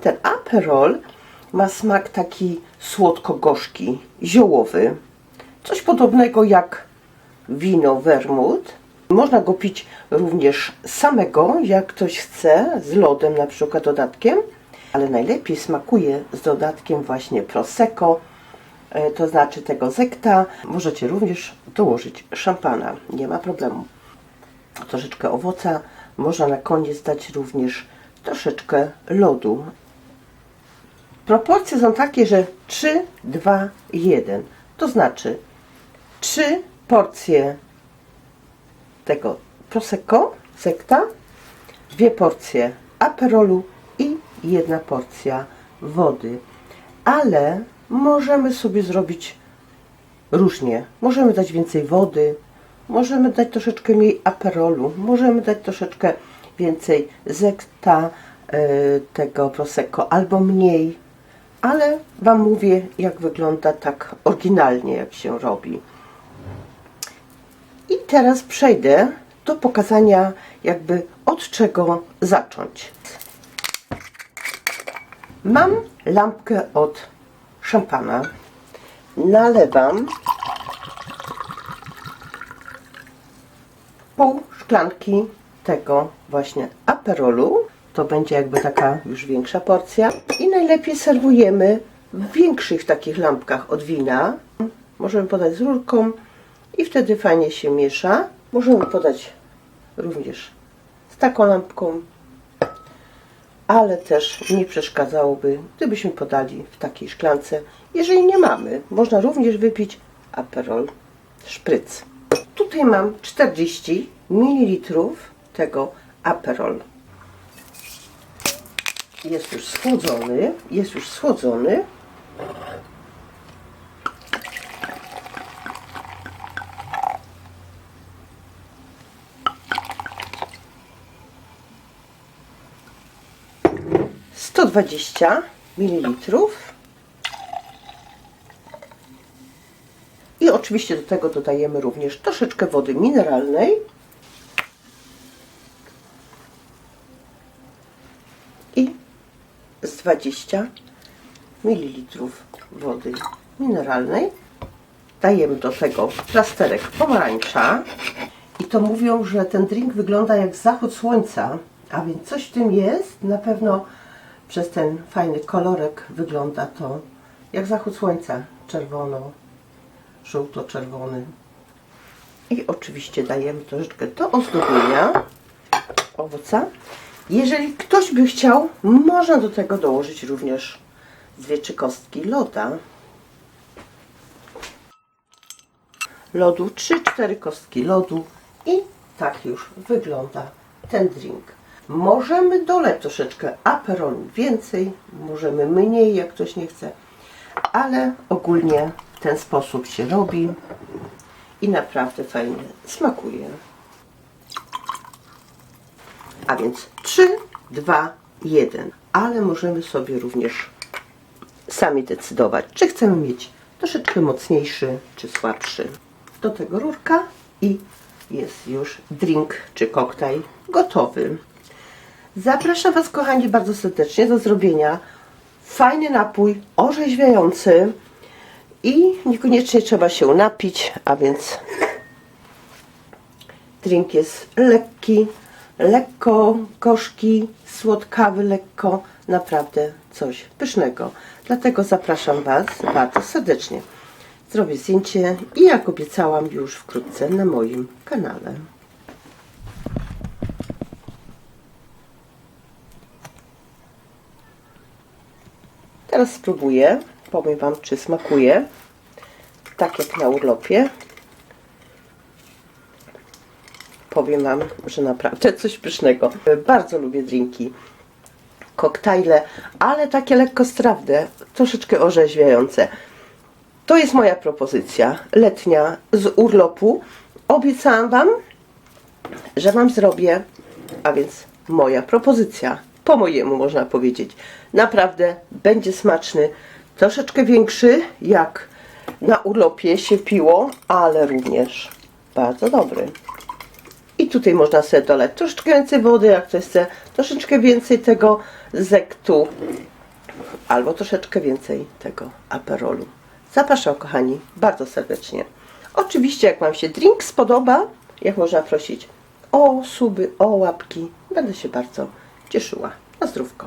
Ten Aperol ma smak taki słodko-gorzki, ziołowy. Coś podobnego jak wino vermouth. Można go pić również samego, jak ktoś chce, z lodem na przykład dodatkiem, ale najlepiej smakuje z dodatkiem właśnie prosecco, e, to znaczy tego zekta. Możecie również dołożyć szampana, nie ma problemu. Troszeczkę owoca, można na koniec dać również troszeczkę lodu. Proporcje są takie, że 3, 2, 1. To znaczy 3 porcje tego prosecco, sekta, dwie porcje aperolu i jedna porcja wody. Ale możemy sobie zrobić różnie. Możemy dać więcej wody, możemy dać troszeczkę mniej aperolu, możemy dać troszeczkę więcej zekta e, tego prosecco albo mniej. Ale Wam mówię, jak wygląda tak oryginalnie, jak się robi. I teraz przejdę do pokazania jakby od czego zacząć. Mam lampkę od szampana. Nalewam pół szklanki tego właśnie aperolu. To będzie jakby taka już większa porcja. I najlepiej serwujemy w większych takich lampkach od wina. Możemy podać z rurką i wtedy fajnie się miesza. Możemy podać również z taką lampką, ale też nie przeszkadzałoby, gdybyśmy podali w takiej szklance. Jeżeli nie mamy, można również wypić Aperol Szpryc. Tutaj mam 40 ml tego Aperol. Jest już schłodzony, jest już schłodzony. Sto dwadzieścia mililitrów. I oczywiście do tego dodajemy również troszeczkę wody mineralnej. I z 20 ml wody mineralnej. Dajemy do tego plasterek pomarańcza. I to mówią, że ten drink wygląda jak zachód słońca, a więc coś w tym jest. Na pewno przez ten fajny kolorek wygląda to jak zachód słońca. Czerwono, żółto-czerwony. I oczywiście dajemy troszeczkę do ozdobienia owoca. Jeżeli ktoś by chciał, można do tego dołożyć również dwie trzy kostki loda. Lodu, 3-4 kostki lodu i tak już wygląda ten drink. Możemy doleć troszeczkę aperolu więcej, możemy mniej, jak ktoś nie chce, ale ogólnie w ten sposób się robi i naprawdę fajnie smakuje. A więc 3, 2, 1. Ale możemy sobie również sami decydować, czy chcemy mieć troszeczkę mocniejszy, czy słabszy. Do tego rurka i jest już drink czy koktajl gotowy. Zapraszam Was, kochani, bardzo serdecznie do zrobienia. Fajny napój, orzeźwiający i niekoniecznie trzeba się napić, a więc drink jest lekki, lekko gorzki, słodkawy, lekko, naprawdę coś pysznego. Dlatego zapraszam Was bardzo serdecznie. Zrobię zdjęcie i jak obiecałam już wkrótce na moim kanale. Teraz spróbuję. Powiem Wam, czy smakuje tak jak na urlopie. Powiem Wam, że naprawdę coś pysznego. Bardzo lubię drinki, koktajle, ale takie lekko strawne, troszeczkę orzeźwiające. To jest moja propozycja letnia z urlopu. Obiecałam Wam, że Wam zrobię, a więc moja propozycja, po mojemu można powiedzieć. Naprawdę będzie smaczny, troszeczkę większy jak na urlopie się piło, ale również bardzo dobry. I tutaj można sobie dolać troszeczkę więcej wody, jak ktoś chce troszeczkę więcej tego zektu albo troszeczkę więcej tego aperolu. Zapraszam kochani, bardzo serdecznie. Oczywiście jak Wam się drink spodoba, jak można prosić o suby, o łapki, będę się bardzo cieszyła. Na zdrówko.